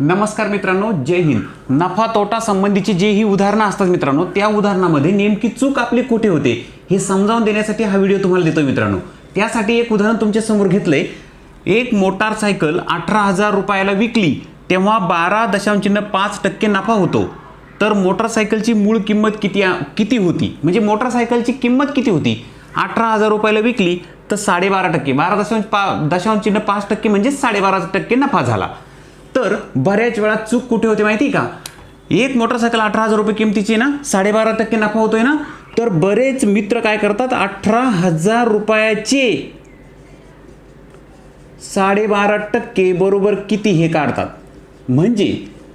नमस्कार मित्रांनो जय हिंद. नफा तोटा संबंधीची जे ही उदाहरणं असतात मित्रांनो त्या उदाहरणामध्ये नेमकी चूक आपली कुठे होते हे समजावून देण्यासाठी हा व्हिडिओ तुम्हाला देतो मित्रांनो. त्यासाठी एक उदाहरण तुमच्यासमोर घेतलंय. एक मोटारसायकल अठरा हजार रुपयाला विकली तेव्हा बारा दशांश चिन्ह पाच टक्के नफा होतो. तर मोटारसायकलची मूळ किंमत किती किती होती? म्हणजे मोटारसायकलची किंमत किती होती? अठरा हजार रुपयाला विकली तर साडेबारा टक्के. बारा दशांश पा दशांशचिन्ह पाच टक्के म्हणजे साडेबारा टक्के नफा झाला. तर बऱ्याच वेळा चूक कुठे होते माहिती आहे का? एक मोटरसायकल अठरा हजार रुपये किमतीची ना साडेबारा टक्के नफा होतोय ना तर बरेच मित्र काय करतात अठरा हजार रुपयाचे साडेबारा टक्के बरोबर किती हे काढतात. म्हणजे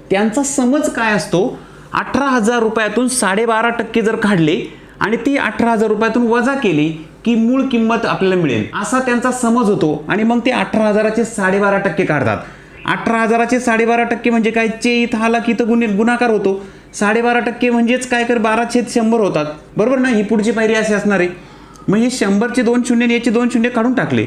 त्यांचा समज काय असतो अठरा हजार रुपयातून साडेबारा टक्के जर काढले आणि ती अठरा हजार रुपयातून वजा केली की मूळ किंमत आपल्याला मिळेल. असा त्यांचा समज होतो आणि मग ते अठरा हजाराचे साडेबारा टक्के काढतात. अठरा हजाराचे साडेबारा टक्के म्हणजे काय? चे इथं आला की इथं गुन्हे गुणाकार होतो. साडेबारा टक्के म्हणजेच काय कर बारा छेद शंभर होतात. बरोबर ना? ही पुढची पायरी अशी असणार आहे. म्हणजे शंभरचे दोन शून्य आणि याचे दोन शून्य काढून टाकले.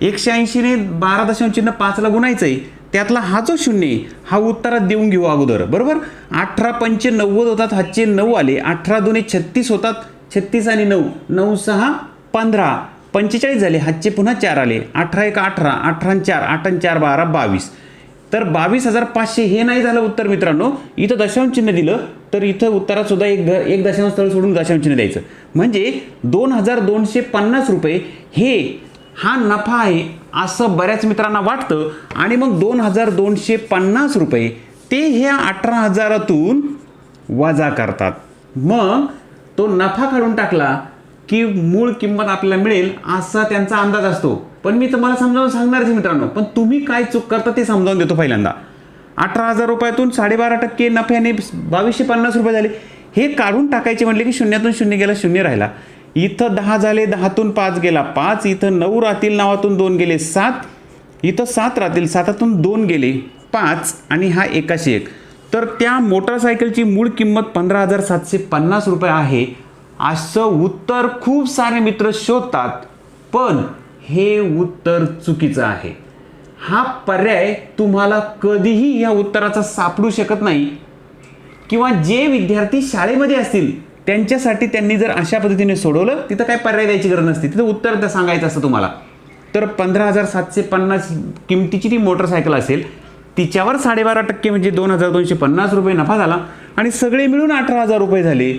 एकशे ऐंशीने बारा दशांश चिन्ह पाचला गुणायचं आहे त्यातला हा जो शून्य आहे हा उत्तरात देऊन घेऊ अगोदर. बरोबर? अठरा पंचे नव्वद होतात हातचे नऊ आले. अठरा दोन्ही छत्तीस होतात छत्तीस आणि नऊ. नऊ सहा पंधरा. पंचेचाळीस झाले हातचे पुन्हा चार आले. अठरा एक अठरा अठरा चार. आठ चार बारा बावीस. तर बावीस हजार पाचशे हे नाही झालं उत्तर मित्रांनो. इथं दशांश चिन्ह दिलं तर इथं उत्तरात सुद्धा एक ग- एक दशांश स्थळ सोडून दशांश चिन्ह द्यायचं. म्हणजे दोन हजार दोनशे पन्नास रुपये हे हा नफा आहे असं बऱ्याच मित्रांना वाटतं. आणि मग दोन हजार दोनशे पन्नास रुपये ते ह्या अठरा हजारातून वजा करतात. मग तो नफा काढून टाकला की मूळ किंमत आपल्याला मिळेल असा त्यांचा अंदाज असतो. पण मी तुम्हाला समजावून सांगणारच आहे मित्रांनो. पण तुम्ही काय चूक करता ते समजावून देतो पहिल्यांदा. अठरा हजार रुपयातून साडेबारा टक्के नफ्याने बावीसशे पन्नास रुपये झाले. हे काढून टाकायचे म्हटले की शून्यातून शून्य गेला शून्य राहिला. इथं दहा झाले दहातून पाच गेला. पाच इथं नऊ राहतील नावातून दोन गेले. सात इथं सात राहतील सातातून दोन गेले. पाच आणि हा एकाशे एक. तर त्या मोटरसायकलची मूळ किंमत पंधरा हजार सातशे पन्नास रुपये आहे. असं उत्तर खूप सारे मित्र शोधतात. पण हे उत्तर चुकीचं आहे. हा पर्याय तुम्हाला कधीही या उत्तराचा सापडू शकत नाही. किंवा जे विद्यार्थी शाळेमध्ये असतील त्यांच्यासाठी त्यांनी जर अशा पद्धतीने सोडवलं तिथं काय पर्याय द्यायची गरज नसते. तिथं उत्तर तर सांगायचं असतं तुम्हाला. तर पंधरा हजार सातशे पन्नास किमतीची ती मोटरसायकल असेल तिच्यावर साडेबारा टक्के म्हणजे दोन हजार दोनशे पन्नास रुपये नफा झाला आणि सगळे मिळून अठरा हजार रुपये झाले.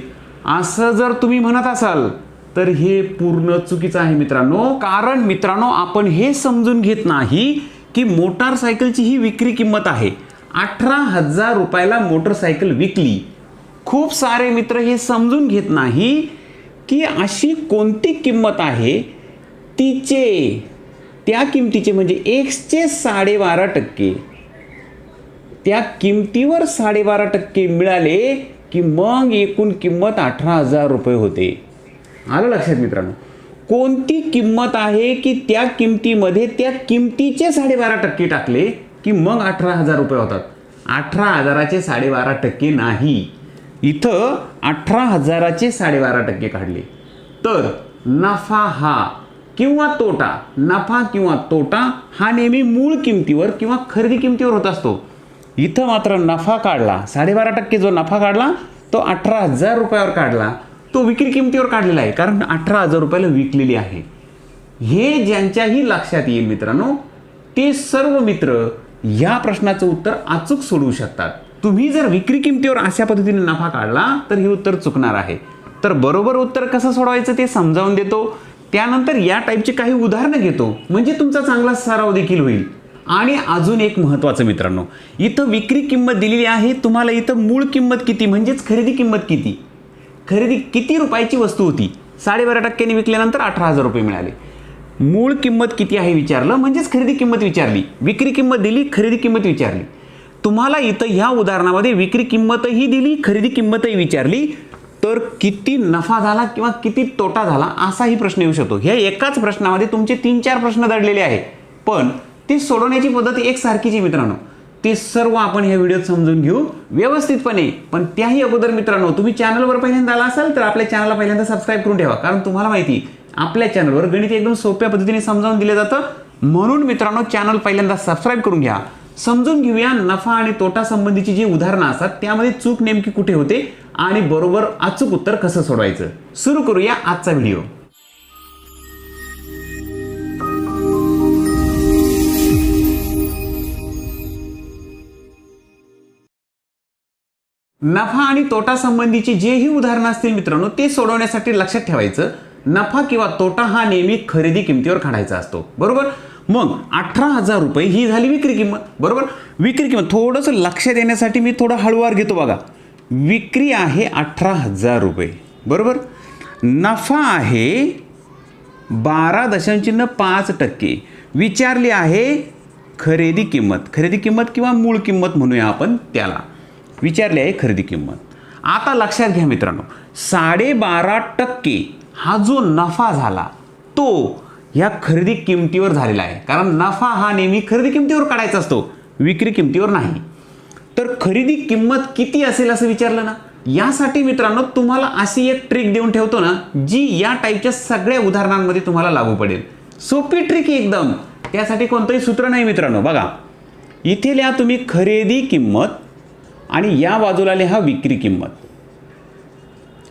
असं जर तुम्ही म्हणत असाल तर हे पूर्ण चुकीचं आहे मित्रांनो. कारण मित्रांनो आपण हे समजून घेत नाही की मोटारसायकलची ही विक्री किंमत आहे. अठरा हजार रुपयाला मोटरसायकल विकली. खूप सारे मित्र हे समजून घेत नाही की अशी कोणती किंमत आहे. तिचे त्या किमतीचे म्हणजे एक्सचे साडेबारा टक्के. त्या किमतीवर साडेबारा टक्के मिळाले की मग एकूण किंमत अठरा हजार रुपये होते. आलं लक्षात मित्रांनो? कोणती किंमत आहे की त्या किमतीमध्ये त्या किमतीचे साडेबारा टक्के टाकले की मग अठरा हजार रुपये होतात? अठरा हजाराचे साडेबारा टक्के नाही. इथं अठरा हजाराचे साडेबारा टक्के काढले. तर नफा हा किंवा तोटा नफा किंवा तोटा हा नेहमी मूळ किमतीवर किंवा खरेदी किमतीवर होत असतो. इथं मात्र नफा काढला साडेबारा टक्के जो नफा काढला तो अठरा हजार रुपयावर काढला. तो विक्री किमतीवर काढलेला आहे. कारण अठरा हजार रुपयाला विकलेली आहे. हे ज्यांच्याही लक्षात येईल मित्रांनो ते सर्व मित्र या प्रश्नाचं उत्तर अचूक सोडवू शकतात. तुम्ही जर विक्री किमतीवर अशा पद्धतीने नफा काढला तर हे उत्तर चुकणार आहे. तर बरोबर उत्तर कसं सोडवायचं ते समजावून देतो. त्यानंतर या टाईपची काही उदाहरणं घेतो. म्हणजे तुमचा चांगला सराव देखील होईल. आणि अजून एक महत्त्वाचं मित्रांनो इथं विक्री किंमत दिलेली आहे तुम्हाला इथं मूळ किंमत किती म्हणजेच खरेदी किंमत किती? खरेदी किती रुपयाची वस्तू होती? साडेबारा टक्क्यांनी विकल्यानंतर अठरा हजार रुपये मिळाले. मूळ किंमत किती आहे विचारलं? म्हणजेच खरेदी किंमत विचारली. विक्री किंमत दिली खरेदी किंमत विचारली. तुम्हाला इथं ह्या उदाहरणामध्ये विक्री किंमतही दिली खरेदी किंमतही विचारली. तर किती नफा झाला किंवा किती तोटा झाला असाही प्रश्न येऊ शकतो. ह्या एकाच प्रश्नामध्ये तुमचे तीन चार प्रश्न दडलेले आहेत. पण ती सोडवण्याची पद्धत एकसारखीची मित्रांनो. ते सर्व आपण ह्या व्हिडिओत समजून घेऊ व्यवस्थितपणे. पण त्याही अगोदर मित्रांनो तुम्ही चॅनलवर पहिल्यांदा आला असाल तर आपल्या चॅनलला पहिल्यांदा सबस्क्राईब करून ठेवा. कारण तुम्हाला माहिती आपल्या चॅनलवर गणित एकदम सोप्या पद्धतीने समजावून दिलं जातं. म्हणून मित्रांनो चॅनल पहिल्यांदा सबस्क्राईब करून घ्या. समजून घेऊया नफा आणि तोटा संबंधीची जी उदाहरणं असतात त्यामध्ये चूक नेमकी कुठे होते आणि बरोबर अचूक उत्तर कसं सोडवायचं. सुरू करूया आजचा व्हिडिओ. नफा आणि तोटा संबंधीची जेही उदाहरणं असतील मित्रांनो ते सोडवण्यासाठी लक्षात ठेवायचं नफा किंवा तोटा हा नेहमी खरेदी किमतीवर काढायचा असतो. बरोबर? मग अठरा हजार रुपये ही झाली विक्री किंमत. बरोबर? विक्री किंमत. थोडंसं लक्ष देण्यासाठी मी थोडं हळूवार घेतो बघा. विक्री आहे अठरा हजार रुपये. बरोबर? नफा आहे बारा दशांचिन्ह पाच टक्के. विचारली आहे खरेदी किंमत. खरेदी किंमत किंवा मूळ किंमत म्हणूया आपण त्याला. विचारली आहे खरेदी किंमत. आता लक्षात घ्या मित्रांनो साडेबारा टक्के हा जो नफा झाला तो ह्या खरेदी किमतीवर झालेला आहे. कारण नफा हा नेहमी खरेदी किमतीवर काढायचा असतो विक्री किमतीवर नाही. तर खरेदी किंमत किती असेल असं विचारलं ना यासाठी मित्रांनो तुम्हाला अशी एक ट्रिक देऊन ठेवतो ना जी या टाईपच्या सगळ्या उदाहरणांमध्ये तुम्हाला लागू पडेल. सोपी ट्रिक एकदम. त्यासाठी कोणतंही सूत्र नाही मित्रांनो बघा. इथे लिहा तुम्ही खरेदी किंमत आणि या बाजूला लिहा विक्री किंमत.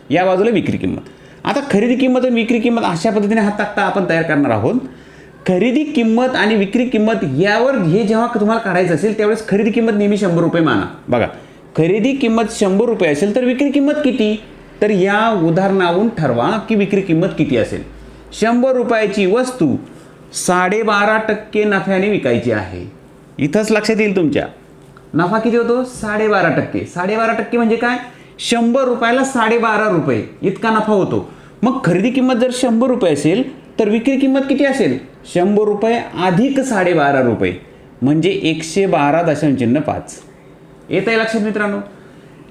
या बाजूला विक्री किंमत. आता खरेदी किंमत आणि विक्री किंमत अशा पद्धतीने हा तक्ता आपण तयार करणार आहोत. खरेदी किंमत आणि विक्री किंमत यावर हे जेव्हा तुम्हाला काढायचं असेल त्यावेळेस खरेदी किंमत नेहमी शंभर रुपये माना. बघा खरेदी किंमत शंभर रुपये असेल तर विक्री किंमत किती? तर या उदाहरणावरून ठरवा की विक्री किंमत किती असेल. शंभर रुपयाची वस्तू साडेबारा टक्के नफ्याने विकायची आहे. इथंच लक्षात येईल तुमच्या. नफा किती होतो? साडेबारा टक्के. साडेबारा टक्के म्हणजे काय? शंभर रुपयाला साडेबारा रुपये. इतका नफा होतो. मग खरेदी किंमत जर शंभर रुपये असेल तर विक्री किंमत किती असेल? शंभर रुपये अधिक साडेबारा रुपये. म्हणजे एकशे बारा दशांचिन्ह पाच. येत आहे लक्षात मित्रांनो?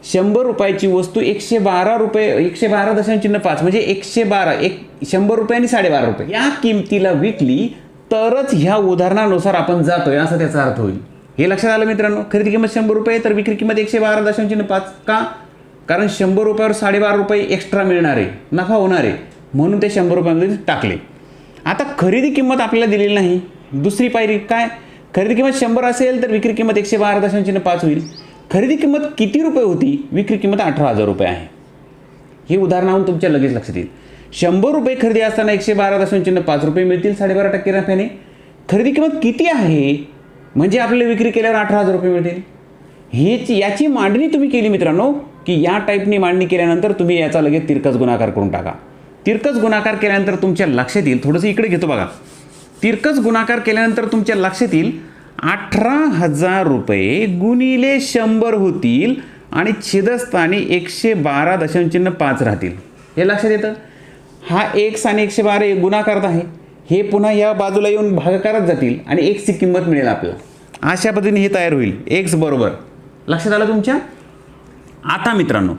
शंभर रुपयाची वस्तू एकशे बारा रुपये एकशे बारा दशांचिन्ह पाच. म्हणजे एकशे बारा एक शंभर रुपये आणि साडेबारा रुपये. या किमतीला विकली तरच ह्या उदाहरणानुसार आपण जातोय असा त्याचा अर्थ होईल. हे लक्षात आलं मित्रांनो? खरेदी किंमत शंभर रुपये तर विक्री किंमत एकशे बारा दशांश पाच का? कारण शंभर रुपयावर साडेबारा रुपये एक्स्ट्रा मिळणार आहे नफा होणार. आहे म्हणून ते शंभर रुपयामध्ये टाकले. आता खरेदी किंमत आपल्याला दिलेली नाही. दुसरी पायरी काय? खरेदी किंमत शंभर असेल तर विक्री किंमत एकशे बारा दशांश पाच होईल. खरेदी किंमत किती रुपये होती? विक्री किंमत अठरा हजार रुपये आहे. हे उदाहरणावरून तुमच्या लगेच लक्षात येईल. शंभर रुपये खरेदी असताना एकशे बारा दशांश पाच रुपये मिळतील साडेबारा टक्के नफ्याने. खरेदी किंमत किती आहे? म्हणजे आपल्याला विक्री केल्यावर अठरा हजार रुपये मिळतील? हेच याची मांडणी तुम्ही केली मित्रांनो की या टाईपनी मांडणी केल्यानंतर तुम्ही याचा लगेच तिरकस गुणाकार करून टाका. तिरकस गुणाकार केल्यानंतर तुमच्या लक्षात येईल थोडंसं इकडे घेतो बघा. तिरकस गुणाकार केल्यानंतर तुमच्या लक्षात येईल अठरा हजार रुपये गुणिले शंभर होतील आणि छेदस्थानी एकशे बारा दशांचिन्ह पाच राहतील. हे लक्षात येतं? हा एक्स आणि एकशे बारा एक गुणाकार आहे. हे पुन्हा या बाजूला येऊन भागाकारात जातील आणि एक्सची किंमत मिळेल आपल्याला. अशा पद्धतीने हे तयार होईल. एक्स बरोबर. लक्षात आलं तुमच्या? आता मित्रांनो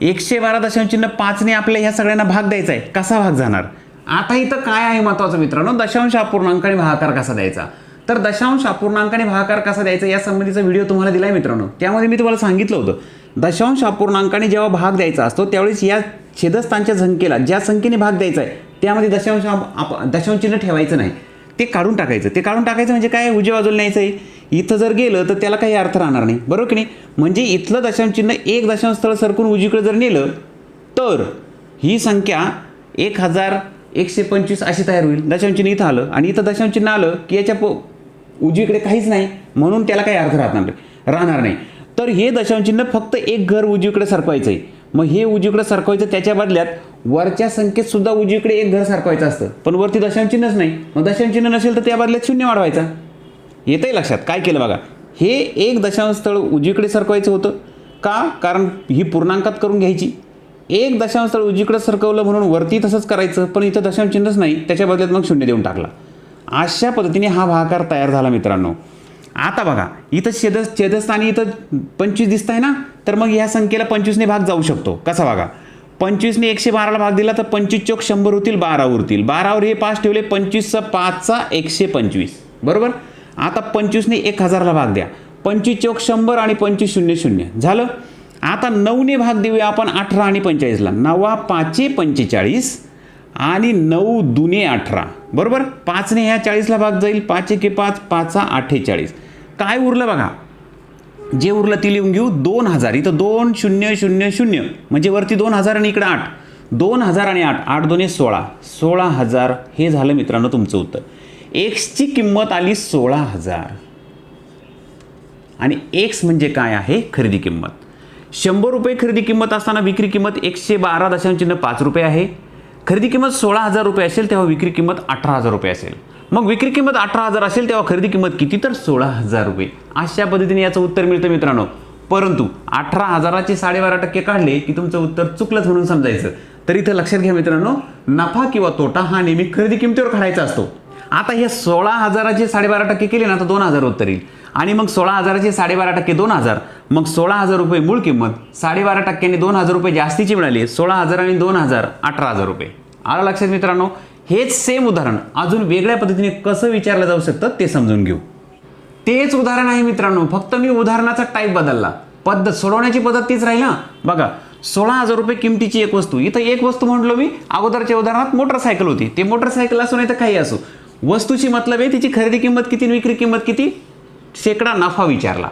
एकशे बारा दशांचिन्ह पाचने आपल्या ह्या सगळ्यांना भाग द्यायचा आहे. कसा भाग जाणार? आता इथं काय आहे महत्त्वाचं मित्रांनो? दशांश अपूर्णांकाने भागाकार कसा द्यायचा? तर दशांश अपूर्णांकाने भागाकार कसा द्यायचा या संबंधीचा व्हिडिओ तुम्हाला दिला आहे मित्रांनो. त्यामध्ये मी तुम्हाला सांगितलं होतं दशांश अपूर्णांकाने जेव्हा भाग द्यायचा असतो त्यावेळेस या छेदस्थानच्या संख्येला ज्या संख्येने भाग द्यायचा आहे त्यामध्ये दशांश आप दशांश चिन्ह ठेवायचं नाही. ते काढून टाकायचं. ते काढून टाकायचं म्हणजे काय? उजव्या बाजूला न्यायचं आहे. इथं जर गेलं तर त्याला काही अर्थ राहणार नाही. बरोबर की नाही? म्हणजे इथलं दशांश चिन्ह एक दशांश स्थळ सरकून उजवीकडे जर नेलं तर ही संख्या एक हजार एकशे पंचवीस अशी तयार होईल. दशांशचिन्ह इथं आलं आणि इथं दशांशचिन्ह आलं की याच्या प उजवीकडे काहीच नाही. म्हणून त्याला काही अर्थ राहणार नाही. राहणार नाही. तर हे दशांशचिन्ह फक्त एक घर उजवीकडे सरकवायचं आहे मग हे उजवीकडे सरकवायचं त्याच्या बदल्यात वरच्या संख्येत सुद्धा उजवीकडे एक घर सरकवायचं असतं. पण वरती दशांचिन्हच नाही. मग दशांचिन्ह नसेल तर त्या बदल्यात शून्य वाढवायचा. आहे लक्षात? काय केलं बघा. हे एक दशांश स्थळ उजवीकडे सरकवायचं होतं. का? कारण ही पूर्णांकात करून घ्यायची. एक दशांश स्थळ उजवीकडे सरकवलं म्हणून वरती तसंच करायचं पण इथं दशांश चिन्हच नाही. त्याच्या बदल्यात मग शून्य देऊन टाकला. अशा पद्धतीने हा भागाकार तयार झाला मित्रांनो. आता बघा इथं छेदस छेदस्थानी इथं पंचवीस दिसत आहे ना? तर मग ह्या संख्येला पंचवीसने भाग जाऊ शकतो. कसा बघा? पंचवीसने एकशे बाराला भाग दिला तर पंचवीस चौक शंभर होतील बारा उरतील. बारावर हे पाच ठेवले पंचवीसचा पाचचा एकशे पंचवीस. बरोबर? आता पंचवीसने एक हजारला भाग द्या. पंचवीस चौक शंभर आणि पंचवीस शून्य शून्य. झालं? आता नऊने भाग देऊया आपण अठरा आणि पंचेचाळीसला. नवा पाचे पंचेचाळीस आणि नऊ दुने अठरा. बरोबर? पाचने ह्या चाळीसला भाग जाईल पाच के पाच पाचा अठ्ठेचाळीस काय उरलं बघा? जे उरलं ती लिहून घेऊ दोन हजार. इथं दोन शून्य शून्य शून्य. म्हणजे वरती दोन हजार आणि इकडं आठ. दोन हजार आणि आठ. आठ दोन्ही सोळा. सोळा हजार. हे झालं मित्रांनो तुमचं उत्तर. एक्सची किंमत आली सोळा हजार. आणि एक्स म्हणजे काय आहे? खरेदी किंमत. शंभर रुपये खरेदी किंमत असताना विक्री किंमत एकशे बारा दशांश चिन्ह पाच रुपये आहे. खरेदी किंमत सोळा हजार रुपये असेल तेव्हा विक्री किंमत अठरा हजार रुपये असेल. मग विक्री किंमत अठरा हजार असेल तेव्हा खरेदी किंमत किती? तर सोळा हजार रुपये. अशा पद्धतीने याचं उत्तर मिळतं मित्रांनो. परंतु अठरा हजाराचे साडेबारा टक्के काढले की तुमचं उत्तर चुकलंच म्हणून समजायचं. तर इथं लक्षात घ्या मित्रांनो नफा किंवा तोटा हा नेहमी खरेदी किमतीवर काढायचा असतो. आता हे सोळा हजाराचे साडेबारा टक्के केले ना तर दोन हजार उत्तर येईल. आणि मग सोळा हजाराचे साडेबारा टक्के दोन हजार मग सोळा हजार रुपये मूळ किंमत साडेबारा टक्क्यांनी दोन हजार रुपये जास्तीची मिळाली सोळा हजार आणि दोन हजार अठरा हजार रुपये. आला लक्षात मित्रांनो? हेच सेम उदाहरण. अजून वेगळ्या पद्धतीने कसं विचारलं जाऊ शकतं ते समजून घेऊ. तेच उदाहरण आहे मित्रांनो. फक्त मी उदाहरणाचा टाईप बदलला. पद्धत सोडवण्याची पद्धत तीच राहील ना? बघा सोळा हजार रुपये किमतीची एक वस्तू. इथं एक वस्तू म्हटलो मी अगोदरच्या उदाहरणात मोटरसायकल होती. ते मोटरसायकल असो नाही तर काही असो. वस्तूची मतलब आहे तिची खरेदी किंमत किती विक्री किंमत किती? शेकडा नफा विचारला.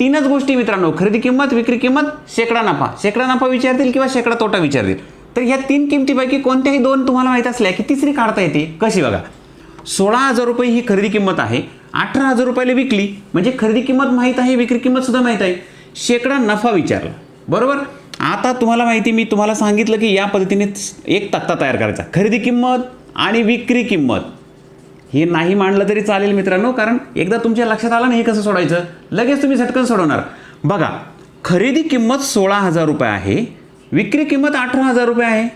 तीनच गोष्टी मित्रांनो. खरेदी किंमत विक्री किंमत शेकडा नफा. शेकडा नफा विचारतील किंवा शेकडा तोटा विचारतील? तर ह्या तीन किमतीपैकी कोणत्याही दोन तुम्हाला माहीत असल्या की तिसरी काढता येते. कशी बघा? सोळा हजार रुपये ही खरेदी किंमत आहे. अठरा हजार रुपयाला विकली. म्हणजे खरेदी किंमत माहीत आहे विक्री किंमत सुद्धा माहीत आहे. शेकडा नफा विचारला. बरोबर? आता तुम्हाला माहिती मी तुम्हाला सांगितलं की या पद्धतीने एक तक्ता तयार करायचा. खरेदी किंमत आणि विक्री किंमत. हे नाही मांडलं तरी चालेल मित्रांनो कारण एकदा तुमच्या लक्षात आलं ना हे कसं सोडायचं? लगेच तुम्ही झटकन सोडवणार. बघा खरेदी किंमत सोळा हजार रुपये आहे. विक्री किंमत अठरा हजार रुपये आहे.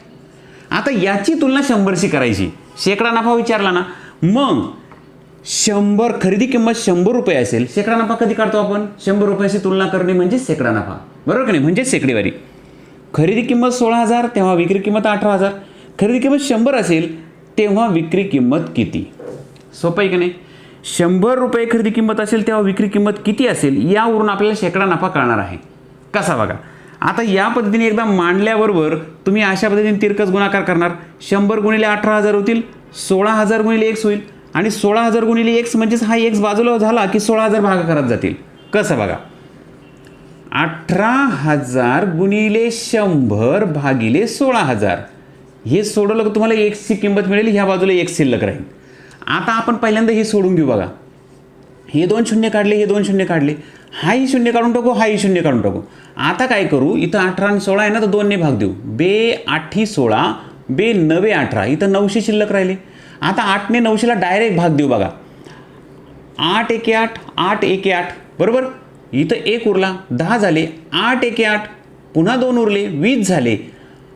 आता याची तुलना शंभरशी करायची. शेकडा नफा विचारला ना. मग शंभर खरेदी किंमत शंभर रुपये असेल शेकडा नफा कधी काढतो आपण? शंभर रुपयाची तुलना करणे म्हणजे शेकडा नफा. बरोबर की नाही? म्हणजे शेकडेवारी. खरेदी किंमत सोळा हजार तेव्हा विक्री किंमत अठरा हजार. खरेदी किंमत शंभर असेल तेव्हा विक्री किंमत किती? सोपं आहे की नाही? शंभर रुपये खरेदी किंमत असेल तेव्हा विक्री किंमत किती असेल यावरून आपल्याला शेकडा नफा कळणार आहे. कसा बघा? आता या पद्धतीने एकदा मांडल्याबरोबर तुम्ही अशा पद्धतीने तिरकस गुणाकार करणार. शंभर गुणिले अठरा हजार होतील सोळा हजार गुणिले एक्स होईल आणि सोळा हजार गुणिले एक्स म्हणजेच हा एक्स बाजूला झाला की सोळा हजार भाग करत जातील. कसं बघा? अठरा हजार गुणिले शंभर भागिले सोळा हजार. हे सोडवलं की तुम्हाला एक्सची किंमत मिळेल ह्या बाजूला एक शिल्लक राहील. आता आपण पहिल्यांदा हे सोडून घेऊ बघा. हे दोन शून्य काढले हे दोन शून्य काढले. हाही शून्य काढून टाकू हाही शून्य काढून टाकू. आता काय करू? इथं अठरा आणि सोळा आहे ना तर दोनने भाग देऊ. बे आठी सोळा बे नवे अठरा. इथं नऊशे शिल्लक राहिले. आता आठने नऊशेला डायरेक्ट भाग देऊ बघा. आठ एके आठ आठ एके आठ. बरोबर? इथं एक उरला दहा झाले आठ एके आठ. पुन्हा दोन उरले वीस झाले.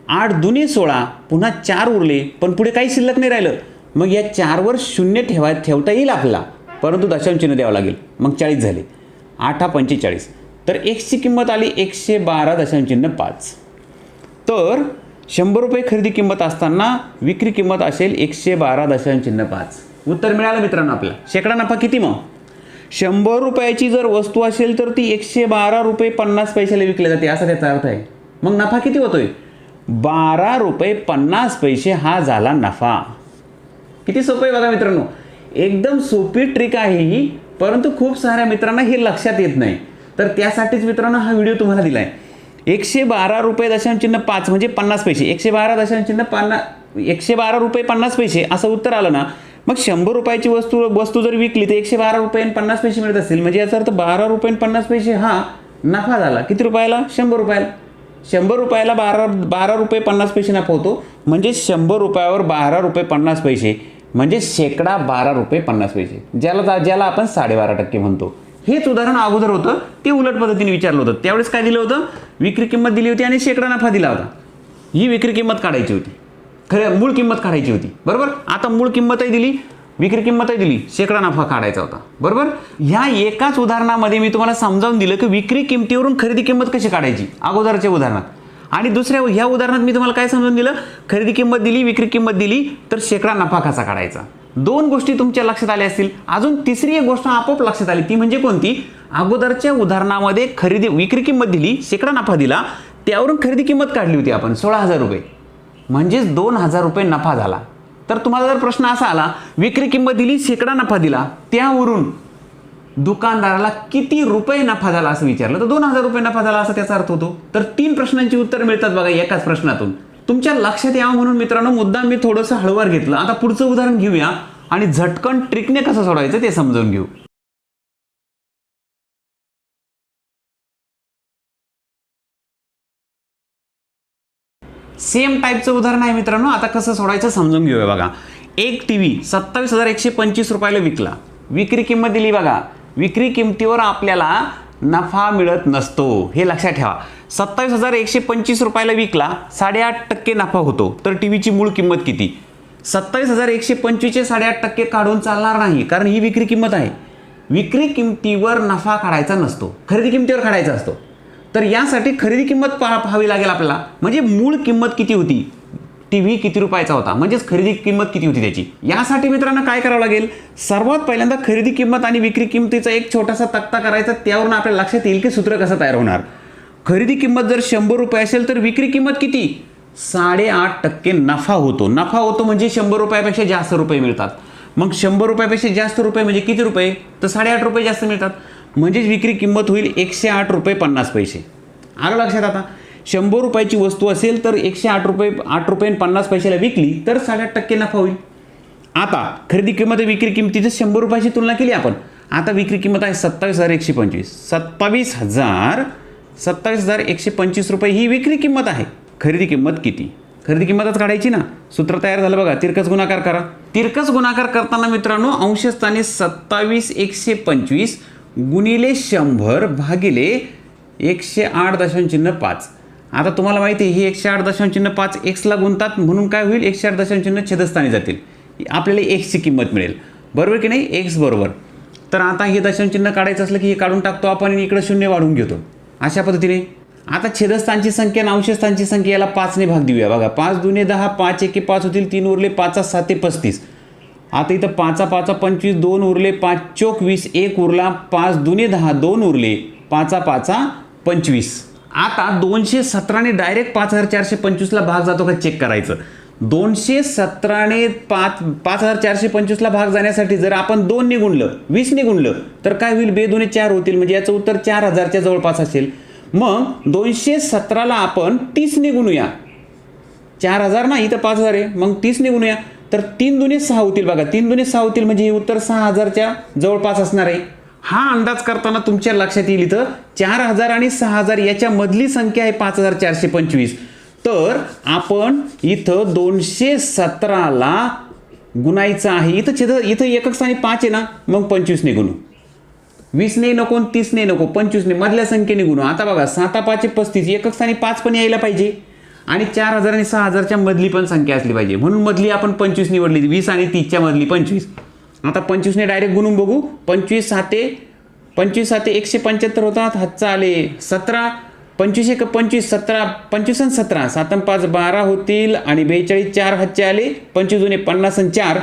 आठ दुने सोळा पुन्हा चार उरले पण पुढे काही शिल्लक नाही राहिलं. मग या चारवर शून्य ठेवा ठेवता येईल आपला परंतु दशांश चिन्ह द्यावं लागेल. मग चाळीस झाले. आठा पंचेचाळीस. तर एक्सची किंमत आली एकशे बारा दशांचिन्ह पाच. तर शंभर रुपये खरेदी किंमत असताना विक्री किंमत असेल एकशे बारा दशांचिन्ह पाच. उत्तर मिळालं मित्रांनो आपला शेकडा नफा किती मग? शंभर रुपयाची जर वस्तू असेल तर ती एकशे बारा रुपये पन्नास पैशाला विकली जाते असा त्याचा अर्थ आहे. मग नफा किती होतोय? बारा रुपये पन्नास पैसे हा झाला नफा. किती सोपं आहे बघा मित्रांनो. एकदम सोपी ट्रिक आहे ही. परंतु खूप साऱ्या मित्रांना हे लक्षात येत नाही. तर त्यासाठीच मित्रांनो हा व्हिडिओ तुम्हाला दिला आहे एकशे बारा रुपये दशांश चिन्ह पाच म्हणजे पन्नास पैसे. एकशे बारा दशांश चिन्ह पन्नास एकशे बारा रुपये पन्नास पैसे असं उत्तर आलं ना मग शंभर रुपयाची वस्तू वस्तू जर विकली तर एकशे बारा रुपये आणि पन्नास पैसे मिळत असतील. म्हणजे याचा अर्थ बारा रुपये पन्नास पैसे हा नफा झाला. किती रुपयाला? शंभर रुपयाला. शंभर रुपयाला बारा बारा रुपये पन्नास पैसे नफा होतो. म्हणजे शंभर रुपयावर बारा रुपये पन्नास पैसे. म्हणजे शेकडा बारा रुपये पन्नास पैसे. ज्याला ज्याला आपण साडेबारा टक्के म्हणतो. हेच उदाहरण अगोदर होतं ते उलट पद्धतीने विचारलं होतं. त्यावेळेस काय दिलं होतं? विक्री किंमत दिली होती आणि शेकडा नफा दिला होता. ही विक्री किंमत काढायची होती. खरं मूळ किंमत काढायची होती. बरोबर? आता मूळ किंमतही दिली विक्री किंमतही दिली शेकडा नफा काढायचा होता. बरोबर? ह्या एकाच उदाहरणामध्ये मी तुम्हाला समजावून दिलं की विक्री किंमतीवरून खरेदी किंमत कशी काढायची? अगोदरच्या उदाहरणात. आणि दुसऱ्या ह्या उदाहरणात मी तुम्हाला काय समजून दिलं? खरेदी किंमत दिली विक्री किंमत दिली तर शेकडा नफा कसा काढायचा? दोन गोष्टी तुमच्या लक्षात आल्या असतील. अजून तिसरी एक गोष्ट आपोआप लक्षात आली. ती म्हणजे कोणती? अगोदरच्या उदाहरणामध्ये खरेदी विक्री किंमत दिली शेकडा नफा दिला त्यावरून खरेदी किंमत काढली होती आपण सोळा हजार रुपये. म्हणजेच दोन हजार रुपये नफा झाला. तर तुम्हाला जर प्रश्न असा आला विक्री किंमत दिली शेकडा नफा दिला त्यावरून दुकानदाराला किती रुपये नफा झाला असं विचारलं? तर दोन हजार रुपये नफा झाला असा त्याचा अर्थ होतो. तर तीन प्रश्नांची उत्तर मिळतात बघा एकाच प्रश्नातून. तुमच्या लक्षात यावं म्हणून मित्रांनो मुद्दाम मी थोडंसं हळूवार घेतलं. आता पुढचं उदाहरण घेऊया आणि झटकन ट्रिकने कसं सोडवायचं ते समजून घेऊ. सेम टाईपचं उदाहरण आहे मित्रांनो. आता कसं सोडायचं समजून घेऊया बघा. एक टी व्ही सत्तावीस हजार एकशे पंचवीस रुपयाला विकला. विक्री किंमत दिली बघा. विक्री किंमतीवर आपल्याला नफा मिळत नसतो. हे लक्षात ठेवा. सत्तावीस हजार एकशे पंचवीस रुपयाला विकला साडेआठ टक्के नफा होतो. तर टी व्हीची मूळ किंमत किती? सत्तावीस हजार एकशे पंचवीसचे साडेआठ टक्के काढून चालणार नाही कारण ही विक्री किंमत आहे. विक्री किंमतीवर नफा काढायचा नसतो. खरेदी किंमतीवर काढायचा असतो. तर यासाठी खरेदी किंमत पहा पाहावी लागेल आपल्याला. म्हणजे मूळ किंमत किती होती? टी व्ही किती रुपयाचा होता? म्हणजेच खरेदी किंमत किती होती त्याची? यासाठी मित्रांनो काय करावं लागेल? सर्वात पहिल्यांदा खरेदी किंमत आणि विक्री किंमतीचा एक छोटासा तक्ता करायचा त्यावरून आपल्या लक्षात येईल की सूत्र कसं तयार होणार. खरेदी किंमत जर शंभर रुपये असेल तर विक्री किंमत किती? साडेआठ टक्के नफा होतो. नफा होतो म्हणजे शंभर रुपयापेक्षा जास्त रुपये मिळतात. मग शंभर रुपयापेक्षा जास्त रुपये म्हणजे किती रुपये? तर साडेआठ रुपये जास्त मिळतात. म्हणजेच विक्री किंमत होईल एकशे आठ रुपये पन्नास पैसे. आलं लक्षात आता? शंभर रुपयाची वस्तू असेल तर एकशे आठ रुपये आठ रुपये पन्नास पैशाला विकली तर साडेआठ टक्के नफा होईल. आता खरेदी किंमत विक्री किमतीची शंभर रुपयाची तुलना केली आपण. आता विक्री किंमत आहे सत्तावीस हजार एकशे पंचवीस. सत्तावीस हजार सत्तावीस हजार एकशे पंचवीस रुपये ही विक्री किंमत आहे. खरेदी किंमत किती? खरेदी किंमतच काढायची ना. सूत्र तयार झालं बघा. तिरकस गुणाकार करा. तिरकस गुणाकार करताना मित्रांनो अंशस्थानी सत्तावीस एकशे पंचवीस गुणिले शंभर भागिले एकशे आठ दशांचिन्ह पाच. आता तुम्हाला माहिती आहे ही एकशे आठ दशांश चिन्ह पाच एक्सला गुणतात म्हणून काय होईल? एकशे आठ दशांश चिन्ह छेदस्थानी जातील. आपल्याला एक्सची किंमत मिळेल. बरोबर की नाही? एक्स बरोबर. तर आता हे दशांश चिन्ह काढायचं असलं की हे काढून टाकतो आपण आणि इकडं शून्य वाढवून घेतो. अशा पद्धतीने. आता छेदस्थानची संख्या आणि अंशस्थानची संख्या याला पाचने भाग देऊया. बघा पाच दुने दहा पाच एके पाच होतील तीन उरले पाचा साते पस्तीस. आता इथं पाचा पाचा पंचवीस दोन उरले पाच चोक वीस एक उरला पाच दुने दहा दोन उरले पाचा पाचा पंचवीस. आता दोनशे सतराने डायरेक्ट पाच हजार चारशे पंचवीसला भाग जातो का चेक करायचं. दोनशे सतराने पाच पाच हजार चारशे पंचवीसला भाग जाण्यासाठी जर आपण दोन निगुणलं वीस निगुणलं तर काय होईल? बेदोने चार होतील. म्हणजे याचं उत्तर चार हजारच्या जवळपास असेल. मग दोनशे सतराला आपण तीस गुणूया चार हजार नाही तर पाच हजार आहे. मग तीस निघूनया. तर तीन दुने सहा होतील बघा. तीन दुने सहा होतील म्हणजे हे उत्तर सहा हजारच्या जवळपास असणार आहे. हा अंदाज करताना तुमच्या लक्षात येईल इथं. चार हजार आणि सहा हजार याच्या मधली संख्या आहे पाच हजार चारशे पंचवीस. तर आपण इथं दोनशे सतराला गुणायचं आहे. इथं छेद इथं एकक स्थानी पाच आहे ना मग पंचवीसने गुणू. वीस नाही नको तीसने तीस नाही नको पंचवीसने मधल्या संख्येने गुणू. आता बघा साता पाचशे पस्तीस एकक स्थानी पाच पण यायला पाहिजे. आणि चार हजार आणि सहा हजारच्या मधली पण संख्या असली पाहिजे. म्हणून मधली आपण पंचवीस निवडली. वीस आणि तीसच्या मधली पंचवीस. आता पंचवीसने डायरेक्ट गुणून बघू. पंचवीस साते पंचवीस साते एकशे पंच्याहत्तर होतात. हातचा आले सतरा. पंचवीस एक पंचवीस सतरा पंचवीस आणि सतरा. सात पाच बारा होतील आणि बेचाळीस चार हातचे आले. पंचवीस जुने पन्नास आणि चार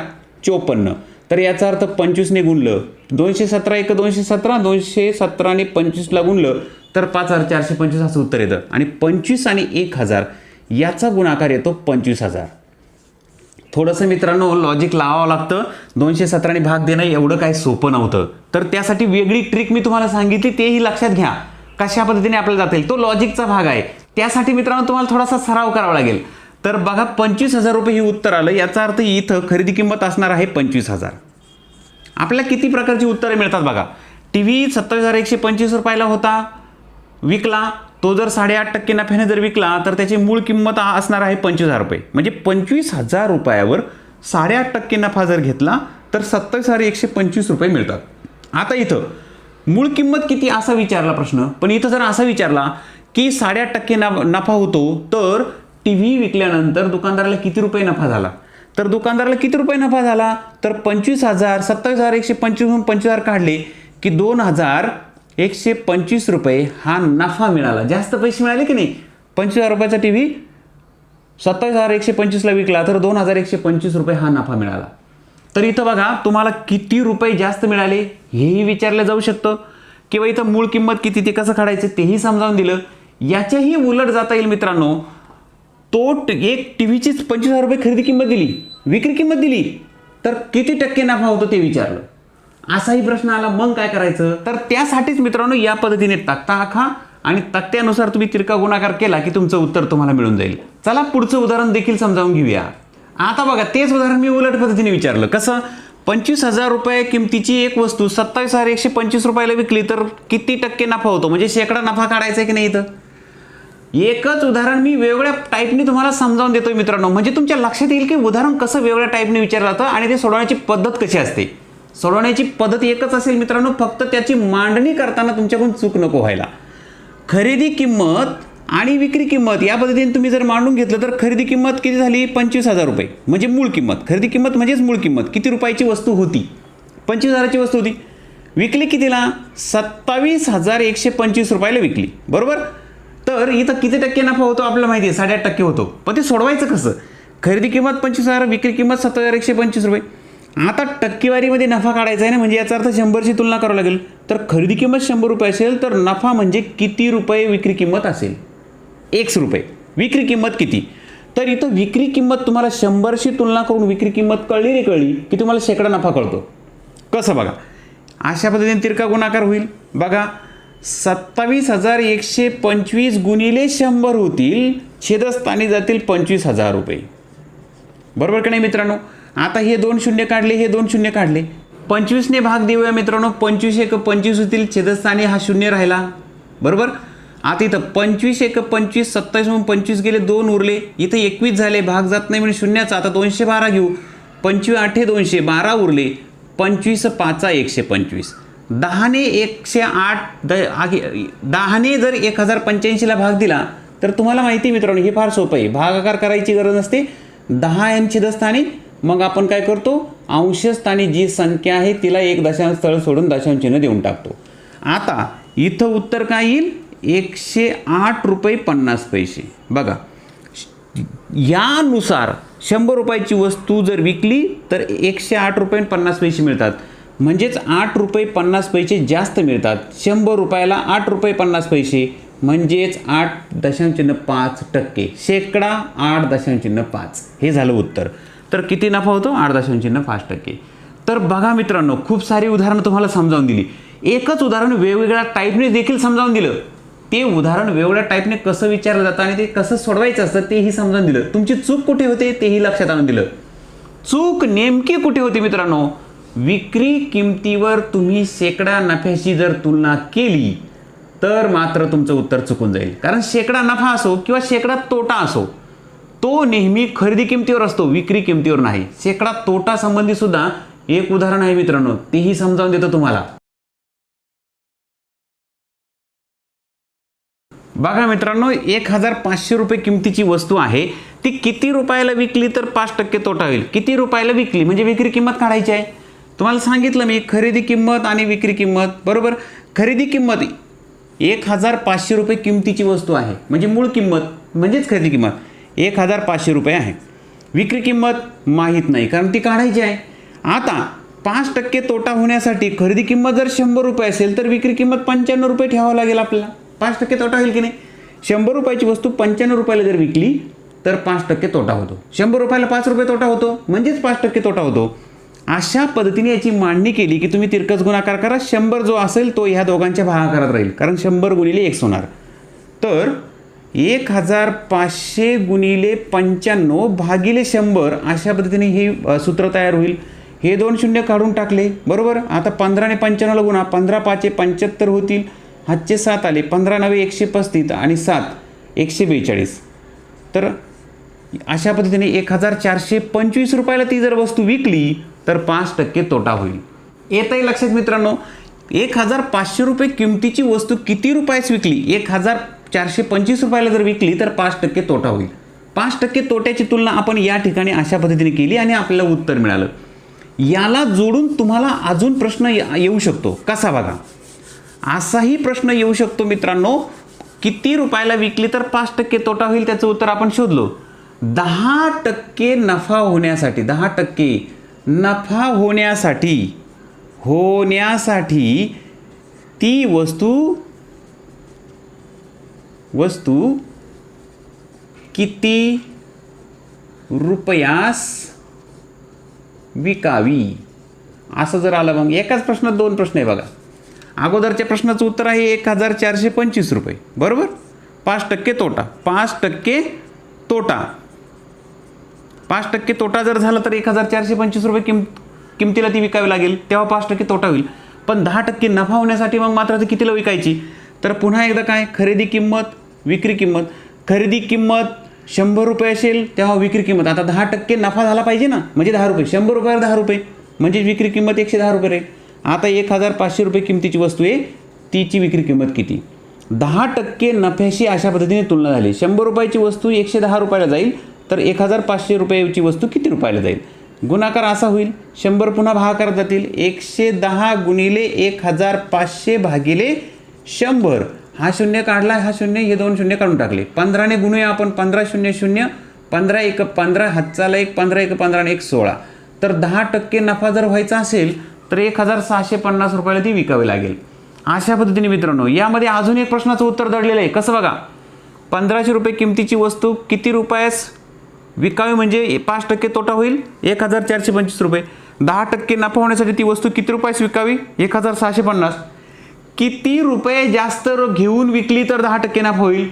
चोपन्न. तर याचा अर्थ पंचवीसने गुणलं. दोनशे सतरा एक दोनशे सतरा. दोनशे सतराने पंचवीसला गुणलं. तर पाच हजार चारशे पंचवीस असं उत्तर येतं. आणि पंचवीस आणि एक हजार याचा गुणाकार येतो पंचवीस हजार. थोडंसं मित्रांनो लॉजिक लावावं लागतं. दोनशे सतराने भाग देणं एवढं काही सोपं नव्हतं. तर त्यासाठी वेगळी ट्रिक मी तुम्हाला सांगितली तेही लक्षात घ्या. कशा पद्धतीने आपल्याला जाता येईल? तो लॉजिकचा भाग आहे. त्यासाठी मित्रांनो तुम्हाला थोडासा सराव करावा लागेल. तर बघा पंचवीस हजार रुपये ही उत्तर आलं. याचा अर्थ इथं खरेदी किंमत असणार आहे पंचवीस हजार. आपल्याला किती प्रकारची उत्तरं मिळतात बघा. टी व्ही सत्तावीस हजार एकशे पंचवीस रुपयाला होता. विकला. तो जर साडेआठ टक्के नफ्याने जर विकला तर त्याची मूळ किंमत असणार आहे पंचवीस हजार रुपये. म्हणजे पंचवीस हजार रुपयावर साडेआठ टक्के नफा जर घेतला तर सत्तावीस हजार एकशे पंचवीस रुपये मिळतात. आता इथं मूळ किंमत किती असा विचारला प्रश्न? पण इथं जर असा विचारला की साडेआठ टक्के नफा होतो तर टी व्ही विकल्यानंतर दुकानदाराला किती रुपये नफा झाला? तर दुकानदाराला किती रुपये नफा झाला? तर पंचवीस हजार सत्तावीस हजार एकशे पंचवीसहून पंचवीस हजार काढले की दोन हजार एकशे पंचवीस रुपये हा नफा मिळाला. जास्त पैसे मिळाले की नाही? पंचवीस हजार रुपयाचा टी व्ही सत्तावीस हजार एकशे पंचवीसला विकला तर दोन हजार एकशे पंचवीस रुपये हा नफा मिळाला. तर इथं बघा तुम्हाला किती रुपये जास्त मिळाले हेही विचारलं जाऊ शकतं. किंवा इथं मूळ किंमत किती ते कसं काढायचं तेही समजावून दिलं. याच्याही उलट जाता येईल मित्रांनो. तो ट- एक टी व्हीचीच पंचवीस हजार रुपये खरेदी किंमत दिली विक्री किंमत दिली तर किती टक्के नफा होतो ते विचारलं. असाही प्रश्न आला मग काय करायचं? तर त्यासाठीच मित्रांनो या पद्धतीने तक्ता आखा आणि तक्त्यानुसार तुम्ही तिरका गुणाकार केला की तुमचं उत्तर तुम्हाला मिळून जाईल. चला पुढचं उदाहरण देखील समजावून घेऊया. आता बघा तेच उदाहरण मी उलट पद्धतीने विचारलं. कसं? पंचवीस हजार रुपये किमतीची एक वस्तू सत्तावीस हजार एकशे पंचवीस रुपयाला विकली तर किती टक्के नफा होतो? म्हणजे शेकडा नफा काढायचा आहे की नाही इथं? एकच उदाहरण मी वेगळ्या टाईपने तुम्हाला समजावून देतोय मित्रांनो. म्हणजे तुमच्या लक्षात येईल की उदाहरण कसं वेगळ्या टाईपने विचारलं जातं आणि ते सोडवण्याची पद्धत कशी असते? सोडवण्याची पद्धत एकच असेल मित्रांनो फक्त त्याची मांडणी करताना तुमच्याकडून चूक नको व्हायला. खरेदी किंमत आणि विक्री किंमत या पद्धतीने तुम्ही जर मांडून घेतलं तर खरेदी किंमत किती झाली? पंचवीस हजार रुपये. म्हणजे मूळ किंमत. खरेदी किंमत म्हणजेच मूळ किंमत. किती रुपयाची वस्तू होती? पंचवीस हजाराची वस्तू होती. विकली कितीला? सत्तावीस हजार एकशे पंचवीस रुपयाला विकली. बरोबर? तर इथं किती टक्के नफा होतो आपल्याला माहिती आहे साडेआठ टक्के होतो. पण ते सोडवायचं कसं? खरेदी किंमत पंचवीस हजार विक्री किंमत सत्तर हजार एकशे पंचवीस रुपये. आता टक्केवारीमध्ये नफा काढायचा आहे ना म्हणजे याचा अर्थ शंभरची तुलना करावं लागेल. तर खरेदी किंमत शंभर रुपये असेल तर नफा म्हणजे किती रुपये विक्री किंमत असेल? एकस रुपये. विक्री किंमत किती? तर इथं विक्री किंमत तुम्हाला शंभरशी तुलना करून विक्री किंमत कळली रे कळली की तुम्हाला शेकडा नफा कळतो. कसं बघा? अशा पद्धतीने तिरका गुणाकार होईल. बघा सत्तावीस हजार एकशे पंचवीस गुणिले शंभर होतील छेदस्थानी जातील पंचवीस हजार रुपये. बरोबर का नाही मित्रांनो? आता हे दोन शून्य काढले हे दोन शून्य काढले. पंचवीसने भाग देऊया मित्रांनो. पंचवीस एक पंचवीस होतील. छेदस्थानी हा शून्य राहिला. बरोबर? आता इथं पंचवीस एक पंचवीस सत्तावीस म्हणून पंचवीस गेले दोन उरले. इथं एकवीस झाले भाग जात नाही म्हणजे शून्याचा. आता दोनशे बारा घेऊ. पंचवीस आठे दोनशे बारा उरले. पंचवीस पाचा एकशे पंचवीस. दहाने एकशे आठ द दहाने जर एक हजार पंच्याऐंशीला भाग दिला तर तुम्हाला माहिती आहे मित्रांनो हे फार सोपं आहे. भागाकार करायची गरज नसते. दहा यांची दस्ताने मग आपण काय करतो? अंशस्थानी जी संख्या आहे तिला एक दशांश स्थळ सोडून दशांश चिन्ह देऊन टाकतो. आता इथं उत्तर काय येईल? एकशे आठ रुपये पन्नास पैसे. बघा यानुसार शंभर रुपयाची वस्तू जर विकली तर एकशे आठ रुपये पन्नास पैसे मिळतात. म्हणजेच आठ रुपये पन्नास पैसे जास्त मिळतात. शंभर रुपयाला आठ रुपये पन्नास पैसे. म्हणजेच आठ दशांशचिन्ह पाच टक्के. शेकडा आठ दशांशचिन्ह पाच. हे झालं उत्तर. तर किती नफा होतो? आठ दशांशचिन्ह पाच टक्के. तर बघा मित्रांनो खूप सारी उदाहरणं तुम्हाला समजावून दिली. एकच उदाहरण वेगवेगळ्या टाईपने देखील समजावून दिलं. ते उदाहरण वेगवेगळ्या टाईपने कसं विचारलं जातं आणि ते कसं सोडवायचं असतं तेही समजावून दिलं. तुमची चूक कुठे होते तेही लक्षात आणून दिलं. चूक नेमकी कुठे होती मित्रांनो? विक्री किमतीवर तुम्ही शेकडा नफ्याशी जर तुलना केली तर मात्र तुमचं उत्तर चुकून जाईल. कारण शेकडा नफा असो किंवा शेकडा तोटा असो तो नेहमी खरेदी किमतीवर असतो विक्री किमतीवर नाही. शेकडा तोटा संबंधी सुद्धा एक उदाहरण आहे मित्रांनो तेही समजावून देतो तुम्हाला. बघा मित्रांनो एक हजार पाचशे रुपये किमतीची वस्तू आहे. ती किती रुपयाला विकली तर पाच टक्के तोटा होईल? किती रुपयाला विकली? म्हणजे विक्री किंमत काढायची आहे. तुम्हाला सांगितलं मी खरेदी किंमत आणि विक्री किंमत बरोबर? खरेदी किंमत एक हजार पाचशे रुपये किमतीची वस्तू आहे. म्हणजे मूळ किंमत म्हणजेच खरेदी किंमत. एक हजार पाचशे रुपये आहे. विक्री किंमत माहीत नाही कारण ती काढायची आहे. आता पाच टक्के तोटा होण्यासाठी खरेदी किंमत जर शंभर रुपये असेल तर विक्री किंमत पंच्याण्णव रुपये ठेवावं लागेल आपल्याला. पाच टक्के तोटा होईल की नाही? शंभर रुपयाची वस्तू पंच्याण्णव रुपयाला जर विकली तर पाच टक्के तोटा होतो. शंभर रुपयाला पाच रुपये तोटा होतो म्हणजेच पाच टक्के तोटा होतो. अशा पद्धतीने याची मांडणी केली की तुम्ही तिरकस गुणाकार करा शंभर जो असेल तो ह्या दोघांच्या भागाकारात राहील कारण शंभर गुणिले एक्स होणार. तर एक हजार पाचशे गुणिले पंच्याण्णव भागिले शंभर अशा पद्धतीने हे सूत्र तयार होईल. हे दोन शून्य काढून टाकले. बरोबर? आता पंधराने पंच्याण्णवला गुणा. पंधरा पाचशे पंच्याहत्तर होतील. हातचे सात आले. पंधरा नवे एकशे पस्तीस आणि सात एकशे बेचाळीस. तर अशा पद्धतीने एक हजार चारशे पंचवीस रुपयाला ती जर वस्तू विकली तर पाच टक्के तोटा होईल. येतही लक्षात मित्रांनो एक हजार पाचशे रुपये किमतीची वस्तू किती रुपयास विकली? एक हजार चारशे पंचवीस रुपयाला जर विकली तर पाच टक्के तोटा होईल. पाच टक्के तोट्याची तुलना आपण या ठिकाणी अशा पद्धतीने केली आणि आपल्याला उत्तर मिळालं. याला जोडून तुम्हाला अजून प्रश्न येऊ शकतो. कसा बघा? असाही प्रश्न येऊ शकतो मित्रांनो. किती रुपयाला विकली तर पाच टक्के तोटा होईल त्याचं उत्तर आपण शोधलो. दहा टक्के नफा होण्यासाठी दहा टक्के नफा होण्यासाठी होण्यासाठी ती वस्तू वस्तू किती रुपयास विकावी? असं जर आलं मग एकाच प्रश्नात दोन प्रश्न आहे बघा. अगोदरच्या प्रश्नाचं उत्तर आहे एक हजार चारशे पंचवीस रुपये. बरोबर? पाच टक्के तोटा. पाच टक्के तोटा. पाच टक्के तोटा जर झाला तर एक हजार चारशे पंचवीस रुपये किम किमतीला ती विकावी लागेल. तेव्हा पाच टक्के तोटा होईल. पण दहा टक्के नफा होण्यासाठी मग मात्र ती कितीला विकायची? तर पुन्हा एकदा काय? खरेदी किंमत विक्री किंमत. खरेदी किंमत शंभर रुपये असेल तेव्हा विक्री किंमत. आता दहा टक्के नफा झाला पाहिजे ना? म्हणजे दहा रुपये. शंभर रुपयावर दहा रुपये. म्हणजे विक्री किंमत एकशे दहा रुपये राहील आता एक हजार पाचशे रुपये किमतीची वस्तू आहे. तिची विक्री किंमत किती? दहा टक्के नफ्याशी अशा पद्धतीने तुलना झाली. शंभर रुपयाची वस्तू एकशे दहा रुपयाला जाईल तर एक हजार पाचशे रुपयाची वस्तू किती रुपयाला जाईल? गुणाकार असा होईल. शंभर पुन्हा भागाकार जातील. एकशे दहा गुणिले एक हजार पाचशे भागिले शंभर. हा शून्य काढला हा शून्य हे दोन शून्य काढून टाकले. पंधराने गुणूया आपण पंधरा शून्य शून्य पंधरा एक पंधरा हातचाला एक पंधरा एक पंधरा आणि एक सोळा. तर दहा टक्के नफा जर व्हायचा असेल तर एक हजार सहाशे पन्नास रुपयाला ती विकावी लागेल. अशा पद्धतीने मित्रांनो यामध्ये अजून एक प्रश्नाचं उत्तर दडलेलं आहे. कसं बघा? पंधराशे रुपये किमतीची वस्तू किती रुपयास विकावी म्हणजे पाच टक्के तोटा होईल? एक हजार चारशे पंचवीस रुपये. दहा टक्के नफा होण्यासाठी ती वस्तू किती रुपयास विकावी? एक हजार सहाशे पन्नास. किती रुपये जास्त घेऊन विकली तर दहा टक्के नफा होईल.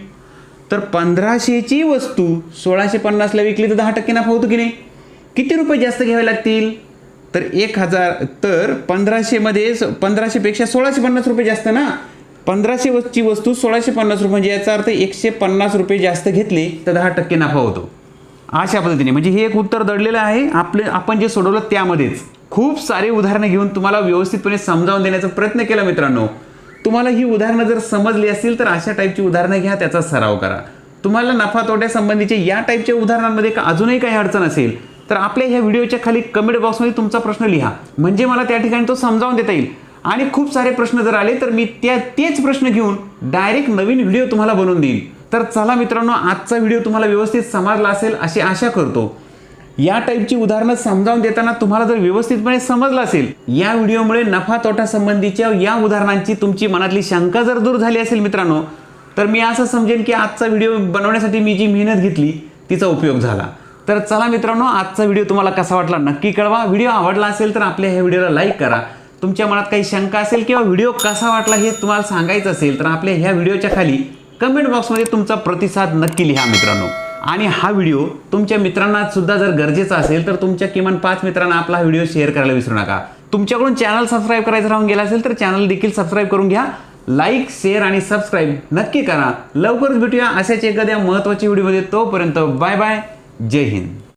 तर पंधराशेची वस्तू सोळाशे पन्नासला विकली तर दहा टक्के नफा होतो की नाही? किती रुपये जास्त घ्यावे लागतील? तर एक हजार तर पंधराशेमध्ये पंधराशेपेक्षा सोळाशे पन्नास रुपये जास्त ना? पंधराशे वस्तूची वस्तू सोळाशे पन्नास रुपये म्हणजे याचा अर्थ एकशे पन्नास रुपये जास्त घेतले तर दहा टक्के नफा होतो. अशा पद्धतीने. म्हणजे हे एक उत्तर दडलेलं आहे. आपले आपण जे सोडवलं त्यामध्येच. खूप सारे उदाहरणं घेऊन तुम्हाला व्यवस्थितपणे समजावून देण्याचा प्रयत्न केला मित्रांनो. तुम्हाला ही उदाहरणं जर समजली असतील तर अशा टाईपची उदाहरणं घ्या त्याचा सराव करा. तुम्हाला नफा तोट्यासंबंधीचे या टाईपच्या उदाहरणांमध्ये का अजूनही काही अडचण असेल तर आपल्या ह्या व्हिडिओच्या खाली कमेंट बॉक्समध्ये तुमचा प्रश्न लिहा. म्हणजे मला त्या ठिकाणी तो समजावून देता येईल. आणि खूप सारे प्रश्न जर आले तर मी त्या तेच प्रश्न घेऊन डायरेक्ट नवीन व्हिडिओ तुम्हाला बनवून देईल तर चला मित्रांनो आजचा व्हिडिओ तुम्हाला व्यवस्थित समजला असेल अशी आशा करतो. या टाईपची उदाहरणं समजावून देताना तुम्हाला जर व्यवस्थितपणे समजलं असेल या व्हिडिओमुळे नफा तोटा संबंधीच्या या उदाहरणांची तुमची मनातली शंका जर दूर झाली असेल मित्रांनो तर मी असं समजेन की आजचा व्हिडिओ बनवण्यासाठी मी जी मेहनत घेतली तिचा उपयोग झाला. तर चला मित्रांनो आजचा व्हिडिओ तुम्हाला कसा वाटला नक्की कळवा. व्हिडिओ आवडला असेल तर आपल्या ह्या व्हिडिओला लाईक करा. तुमच्या मनात काही शंका असेल किंवा व्हिडिओ कसा वाटला हे तुम्हाला सांगायचं असेल तर आपल्या ह्या व्हिडिओच्या खाली कमेंट बॉक्समध्ये तुमचा प्रतिसाद नक्की लिहा मित्रांनो. आणि हा व्हिडिओ तुमच्या मित्रांना सुद्धा जर गरजेचा असेल तर तुमच्या किमान पाच मित्रांना आपला व्हिडिओ शेअर करायला विसरू नका. तुमच्याकडून चॅनल सबस्क्राईब करायचं राहून गेला असेल तर चॅनल देखील सबस्क्राईब करून घ्या. लाईक शेअर आणि सबस्क्राईब नक्की करा. लवकरच भेटूया अशाच एखाद्या महत्त्वाच्या व्हिडिओमध्ये. तोपर्यंत बाय बाय. जय हिंद.